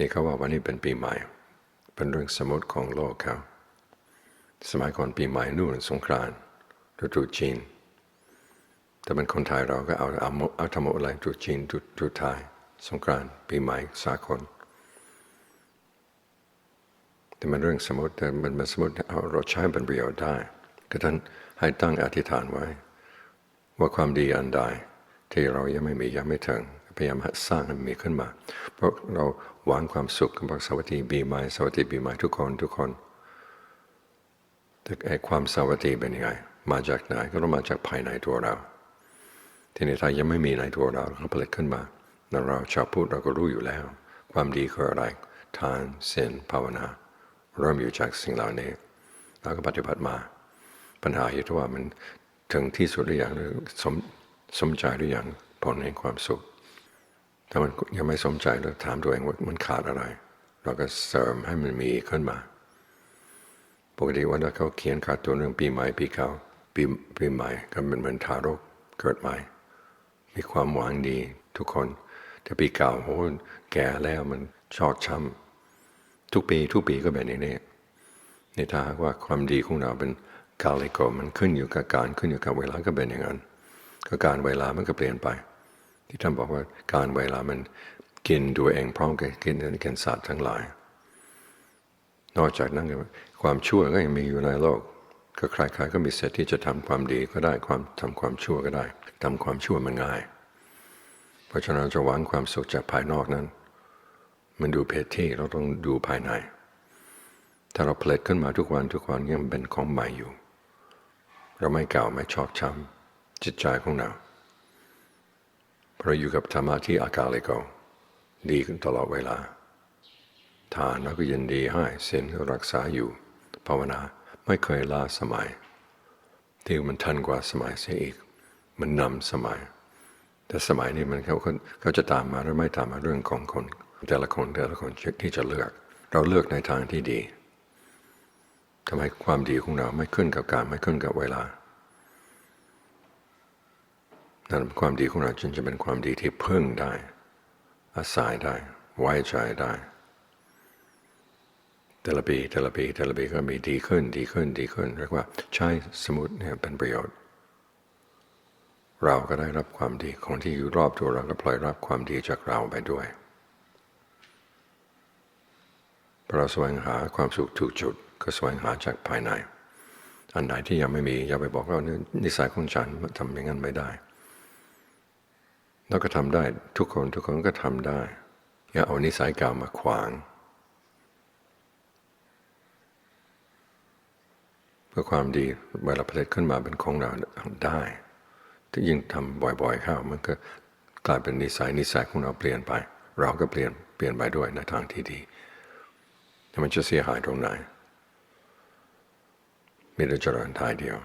ที่เขาว่าวันนี้เป็นปีใหม่ เป็นเรื่องสมมติของโลกเขาสมัยก่อนปีใหม่นู่นสงกรานต์ฤดูจีน แต่เป็นคนไทยเราก็เอาเอาเอาทำอะไรตรุษจีนตรุษตรุษไทย สงกรานต์ปีใหม่สากลแต่มันเรื่องสมมติแต่มันมันสมมติเอาเราใช้เป็นประโยชน์ได้ก็ท่านให้ตั้งอธิษฐานไว้ ว่าความดีอันใดที่เรายังไม่มียังไม่ถึง ยายามสร้างให้มันมีขึ้นมา เพราะเราหวังความสุขกับสวัสดีปีใหม่สวัสดีปีใหม่ทุกคนทุกคนแต่ไอ้ความสวัสดีเป็นยังไง มาจากไหนก็ต้องมาจากภายในตัวเราทีนี้ถ้ายังไม่มีในตัวเราเราผลิตขึ้นมาแล้วเราชาวพูดเราก็รู้อยู่แล้ว ความดีคืออะไร ทานศีลภาวนา เริ่มอยู่จากสิ่งเหล่านี้เราก็ปฏิบัติมา ปัญหาอยู่ที่ว่ามันถึงที่สุดหรือยังหรือสมสมใจหรือยังผลแห่งความสุข ถ้ามันยังไม่สมใจเราถามตัวเองว่ามันขาดอะไร เราก็เสริมให้มันมีขึ้นมา ปกติวันนั้เขาเขียนขาดตัวเรื่องปีใหม่ปีเก่าปีปีใหม่ก็เป็นเหมือนทารกเกิดใหม่ มีความหวังดีทุกคน แต่ปีเก่าโอ้แก่แล้วมันชอกช้ำทุกปีทุกปีก็เป็นอย่างนี้นี่ถ้าหากว่าความดีของเราเป็นกาลิโกมันขึ้นอยู่กับการขึ้นอยู่กับเวลาก็เป็นอย่างนั้นก็การเวลามันก็เปลี่ยนไป ที่ท่านบอกว่าการเวลามันกินตัวเองพร้อมกับกินกินสัตว์ทั้งหลาย นอกจากนั้นความชั่วก็ยังมีอยู่ในโลก ก็ใครๆก็มีสิทธิ์ที่จะทำความดีก็ได้ความทำความชั่วก็ได้ทำความชั่วมันง่าย เพราะฉะนั้นจะหวังความสุขจากภายนอกนั้น มันดูเพศที่เราต้องดูภายในถ้าเราเผลิตขึ้นมาทุกวันทุกวันยังเป็นของใหม่อยู่ เราไม่เก่าไม่ชอกช้ำจิตใจของเรา เพราะอยู่กับธรรมะที่อากาลิโกดีขึ้นตลอดเวลา ทานแล้วก็ยินดีให้ศีลก็รักษาอยู่ ภาวนาไม่เคยล้าสมัย ที่มันทันกว่าสมัยเสียอีก มันนำสมัย แต่สมัยนี้มันเขาเขาจะตามมาหรือไม่ตามมาเรื่องของคน แต่ละคนแต่ละคนที่จะเลือก เราเลือกในทางที่ดีทำให้ความดีของเราไม่ขึ้นกับการไม่ขึ้นกับเวลา นั่นความดีของเราจึงจะเป็นความดีที่พึ่งได้ อาศัยได้ ไว้ใจได้ แต่ละปีแต่ละปีแต่ละปีก็มีดีขึ้นดีขึ้นดีขึ้นเรียกว่าใช้สมุดเนี่ยเป็นประโยชน์ เราก็ได้รับความดีของที่อยู่รอบตัวเราก็พลอยรับความดีจากเราไปด้วยเราแสวงหาความสุขถูกจุด ก็แสวงหาจากภายใน อันไหนที่ยังไม่มีอย่าไปบอกว่านิสัยของฉันทำอย่างนั้นไม่ได้ เราก็ทำได้ทุกคนทุกคนก็ทำได้ อย่าเอานิสัยเก่ามาขวาง เพื่อความดีเวลาผลิตขึ้นมาเป็นของเราได้ถ้ายิ่งทำบ่อยๆเข้ามันก็กลายเป็นนิสัยนิสัยของเราเปลี่ยนไป เราก็เปลี่ยนเปลี่ยนไปด้วยในทางที่ดีแต่มันจะเสียหายตรงไหนมีแต่เจริญทายเดียว